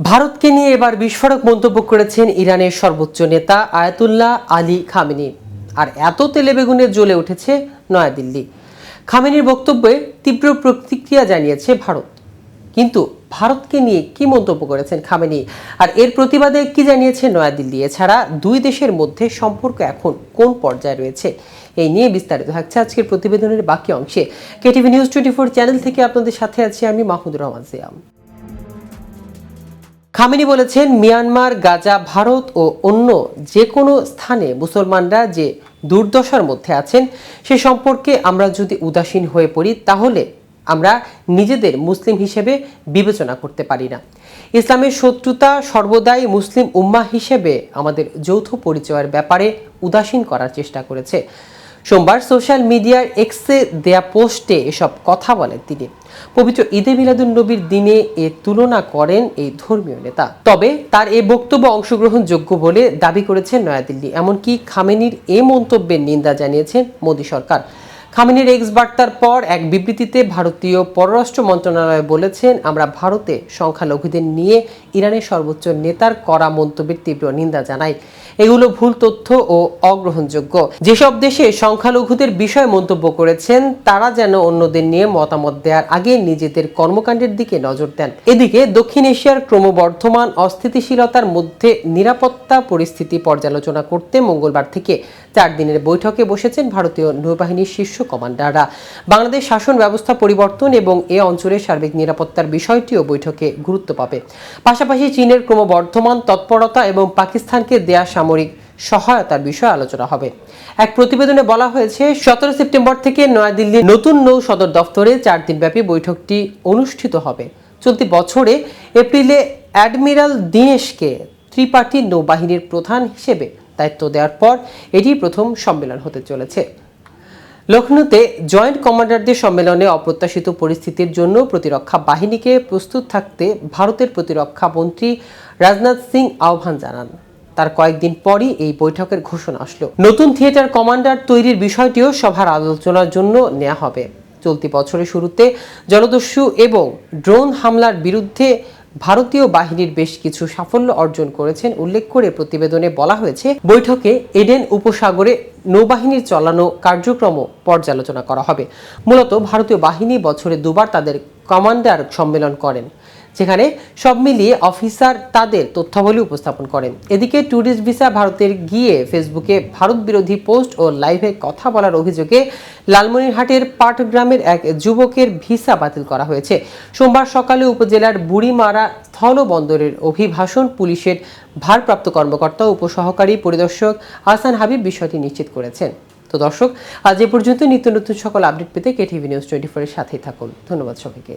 ভারতকে নিয়ে এবার বিস্ফোরক মন্তব্য করেছেন ইরানের সর্বোচ্চ নেতা আয়াতুল্লাহ আলী খামেনি। আর এত তেলে বেগুনে জ্বলে উঠেছে নয়াদিল্লি। খামেনির বক্তব্যে তীব্র প্রতিক্রিয়া জানিয়েছে ভারত। কিন্তু ভারতকে নিয়ে কি মন্তব্য করেছেন খামেনি? আর এর প্রতিবাদে কি জানিয়েছে নয়াদিল্লি? এছাড়া দুই দেশের মধ্যে সম্পর্ক এখন কোন পর্যায়ে রয়েছে? এই নিয়ে বিস্তারিত থাকছে আজকের প্রতিবেদনের বাকি অংশে। KTV news twenty four channel থেকে আপনাদের সাথে আছি আমি মাহমুদুর রহমান সিয়াম। খামেনি বলেছেন, মিয়ানমার, গাজা, ভারত ও অন্য যে কোনো স্থানে মুসলমানরা যে দুর্দশার মধ্যে আছেন, সে সম্পর্কে আমরা যদি উদাসীন হয়ে পড়ি, তাহলে আমরা নিজেদের মুসলিম হিসেবে বিবেচনা করতে পারি না। ইসলামের শত্রুতা সর্বদাই মুসলিম উম্মা হিসেবে আমাদের যৌথ পরিচয়ের ব্যাপারে উদাসীন করার চেষ্টা করেছে। সোমবার সোশ্যাল মিডিয়ার এক্সে দেয়া পোস্টে এসব কথা বলেন তিনি। পবিত্র ঈদে মিলাদুল নবীর দিনে এ তুলনা করেন এই ধর্মীয় নেতা। তবে তার এ বক্তব্য অংশগ্রহণযোগ্য বলে দাবি করেছেন নয়াদিল্লি। এমনকি খামেনির এ মন্তব্যের নিন্দা জানিয়েছেন মোদী সরকার। খামেনির এক্স বার্তার পর এক বিবৃতিতে ভারতীয় পররাষ্ট্র মন্ত্রণালয় বলেছেন, আমরা ভারতে সংখ্যালঘুদের নিয়ে ইরানের সর্বোচ্চ নেতার করা মন্তব্যের তীব্র নিন্দা জানাই। এগুলো ভুল তথ্য ও অগ্রহণযোগ্য। যেসব দেশে সংখ্যালঘুদের বিষয়ে মন্তব্য করেছেন, তারা যেন অন্যদের নিয়ে মতামত দেওয়ার আগে নিজেদের কর্মকাণ্ডের দিকে নজর দেন। এদিকে দক্ষিণ এশিয়ার ক্রমবর্ধমান অস্থিতিশীলতার মধ্যে নিরাপত্তা পরিস্থিতি পর্যালোচনা করতে মঙ্গলবার থেকে চার দিনের বৈঠকে বসেছেন ভারতীয় নৌবাহিনীর শীর্ষ কমান্ডাররা বাংলাদেশ শাসন ব্যবস্থা পরিবর্তন এবং এ অঞ্চলের সার্বিক নিরাপত্তার বিষয়টিও বৈঠকে গুরুত্ব পাবে। পাশাপাশি চীনের ক্রমবর্ধমান তৎপরতা এবং পাকিস্তানকে দেয়া সামরিক সহায়তার বিষয়ে আলোচনা হবে। এক প্রতিবেদনে বলা হয়েছে, সতেরো সেপ্টেম্বর থেকে নয়াদিল্লির নতুন নৌ সদর দফতরে চার দিনব্যাপী বৈঠকটি অনুষ্ঠিত হবে। চলতি বছরে এপ্রিলে অ্যাডমিরাল দীনেশকে ত্রিপাঠী নৌবাহিনীর প্রধান হিসেবে দায়িত্ব দেওয়ার পর এটি প্রথম সম্মেলন হতে চলেছে। লখনৌতে জয়েন্ট কমান্ডারদের সম্মেলনে অপ্রত্যাশিত পরিস্থিতির জন্য প্রতিরক্ষা বাহিনীকে প্রস্তুত থাকতে ভারতের প্রতিরক্ষা মন্ত্রী রাজনাথ সিং আহ্বান জানান। তার কয়েকদিন পরই এই বৈঠকের ঘোষণা আসলো। নতুন থিয়েটার কমান্ডার তৈরির বিষয়টিও সভার আলোচনার জন্য নেওয়া হবে। চলতি বছরের শুরুতে জলদস্যু এবং ড্রোন হামলার বিরুদ্ধে ভারতীয় বাহিনীর বেশ কিছু সাফল্য অর্জন করেছেন উল্লেখ করে প্রতিবেদনে বলা হয়েছে, বৈঠকে এডেন উপসাগরে নৌবাহিনীর চালানো কার্যক্রম পর্যালোচনা করা হবে। মূলত ভারতীয় বাহিনী বছরে দুবার তাদের কমান্ডার সম্মেলন করেন, যেখানে সব মিলিয়ে অফিসার তাদের তথ্যাবলী উপস্থাপন করেন। এদিকে ট্যুরিস্ট ভিসা ভারতের গিয়ে ফেসবুকে ভারত বিরোধী পোস্ট ও লাইভে কথা বলার অভিযোগে লালমনিরহাটের পাটগ্রামের এক যুবকের ভিসা বাতিল করা হয়েছে। সোমবার সকালে উপজেলার বুড়িমারা স্থলবন্দরের অভিভাষণ পুলিশের ভারপ্রাপ্ত কর্মকর্তা, উপসহকারী পরিদর্শক আহসান হাবিব বিষয়টি নিশ্চিত করেছেন। তো দর্শক, আজ এ পর্যন্ত নিত্য নতুন সকল আপডেট পেতে কেটিভি নিউজ টোয়েন্টি ফোরের সাথেই থাকুন। ধন্যবাদ সবাইকে।